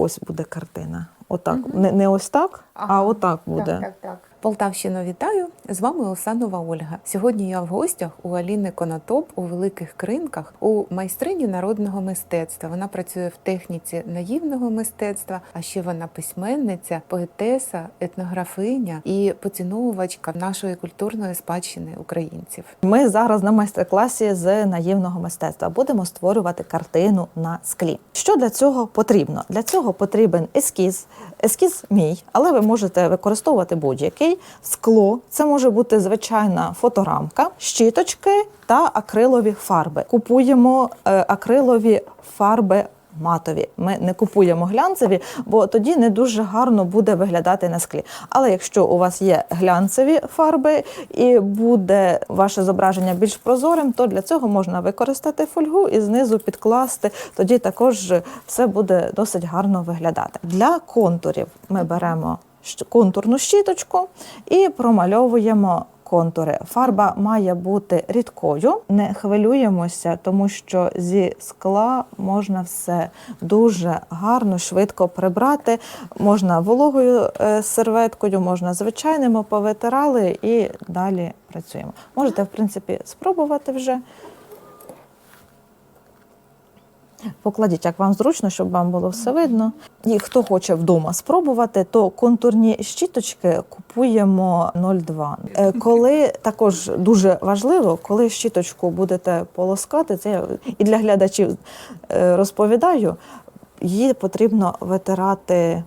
ось буде картина. Отак. Не, не ось так, а отак буде. Так, так, так. Полтавщину вітаю! З вами Осанова Ольга. Сьогодні я в гостях у Аліни Конотоп у великих кринках у майстрині народного мистецтва. Вона працює в техніці наївного мистецтва, а ще вона письменниця, поетеса, етнографиня і поціновувачка нашої культурної спадщини українців. Ми зараз на майстер-класі з наївного мистецтва будемо створювати картину на склі. Що для цього потрібно? Для цього потрібен ескіз. Ескіз мій, але ви можете використовувати будь-який скло. Це може бути звичайна фоторамка, щіточки та акрилові фарби. Купуємо е, акрилові фарби. Матові ми не купуємо глянцеві, бо тоді не дуже гарно буде виглядати на склі. Але якщо у вас є глянцеві фарби і буде ваше зображення більш прозорим, то для цього можна використати фольгу і знизу підкласти. Тоді також все буде досить гарно виглядати. Для контурів ми беремо контурну щіточку і промальовуємо. Контури. Фарба має бути рідкою. Не хвилюємося, тому що зі скла можна все дуже гарно, швидко прибрати. Можна вологою е, серветкою, можна звичайними повитирали і далі працюємо. Можете, в принципі, спробувати вже. Покладіть, як вам зручно, щоб вам було все видно. І хто хоче вдома спробувати, то контурні щіточки купуємо 0,2. Е, Коли також дуже важливо, коли щіточку будете полоскати, це я і для глядачів е, розповідаю, її потрібно витирати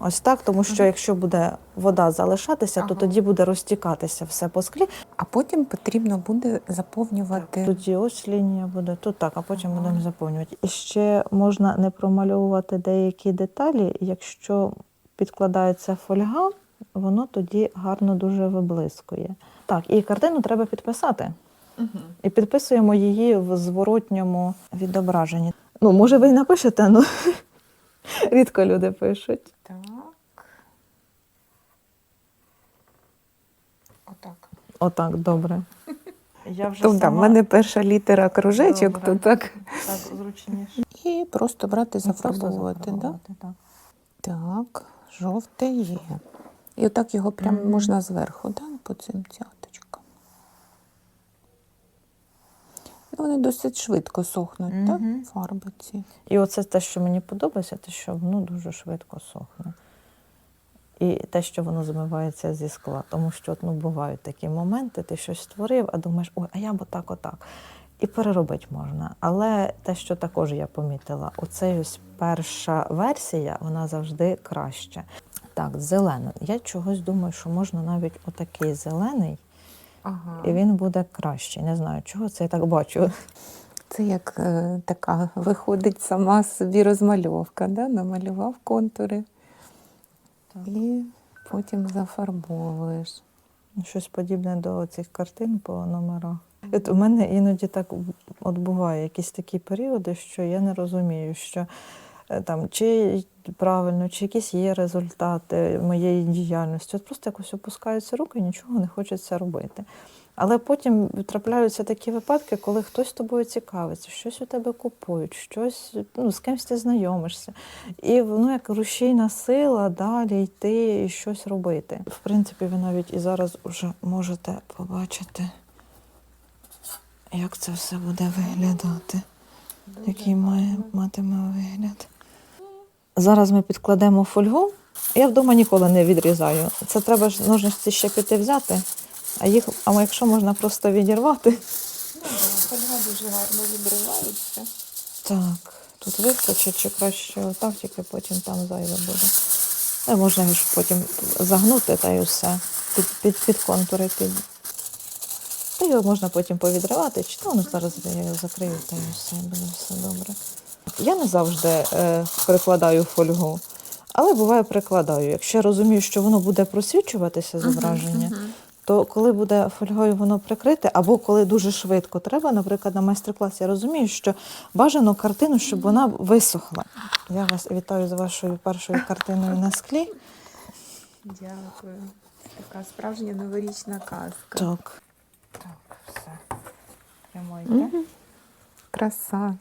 ось так, тому що якщо буде вода залишатися, то Ага. тоді буде розтікатися все по склі. А потім потрібно буде заповнювати. Тоді ось лінія буде тут так, а потім Ага. будемо заповнювати. І ще можна не промальовувати деякі деталі, якщо підкладається фольга, воно тоді гарно дуже виблискує. Так, і картину треба підписати. І підписуємо її в зворотньому відображенні. Ну, може, ви й напишете, ну рідко люди пишуть. Так. Отак. Отак, добре. Я вже Тобто, в мене перша літера кружечок, Добре. то так. так зручніше. І просто брати, просто зафарбовувати. Да? зафарбувати, так. Так, жовте є. І отак його прямо Мгм. можна зверху, да? по Вони досить швидко сохнуть, Мгм. так? Фарби ці. І оце те, що мені подобається, те, що воно дуже швидко сохне. І те, що воно змивається зі скла. Тому що ну, бувають такі моменти, ти щось створив, а думаєш, ой, а я б отак, отак. І переробити можна. Але те, що також я помітила, оце ось перша версія, вона завжди краща. Так, зелена. Я чогось думаю, що можна навіть отакий зелений, Ага. і він буде кращий. Не знаю, чого це я так бачу. Це як е, така виходить сама собі розмальовка, да? намалював контури Так. і потім зафарбовуєш. Щось подібне до цих картин по номерах. От у мене іноді так от буває якісь такі періоди, що я не розумію, що е, там чи правильно, чи якісь є результати моєї діяльності. От просто якось опускаються руки, нічого не хочеться робити. Але потім трапляються такі випадки, коли хтось тобою цікавиться, щось у тебе купують, щось ну, з кимось ти знайомишся. І воно як рушійна сила далі йти і щось робити. В принципі, ви навіть і зараз вже можете побачити, як це все буде виглядати, який має матиме вигляд. Зараз ми підкладемо фольгу. Я вдома ніколи не відрізаю. Це треба ж ножниці ще піти взяти, а їх, а якщо можна просто відірвати. Фольга дуже гарно відривається. Так, тут вистачить, чи краще отак, тільки потім там зайве буде. Та можна ж потім загнути та й усе. Під, під, під контури під. Та його можна потім повідривати, чи ну, ну, зараз я його закрию, та й все, буде все добре. Я не завжди е, перекладаю фольгу, але буває прикладаю. Якщо я розумію, що воно буде просвічуватися зображення, то коли буде фольгою воно прикрите, або коли дуже швидко треба, наприклад, на майстер-класі, я розумію, що бажано картину, щоб вона висохла. Я вас вітаю з вашою першою картиною на склі. Дякую. Така справжня новорічна казка. Так. Так, все. Прямойте. Мгм. Краса.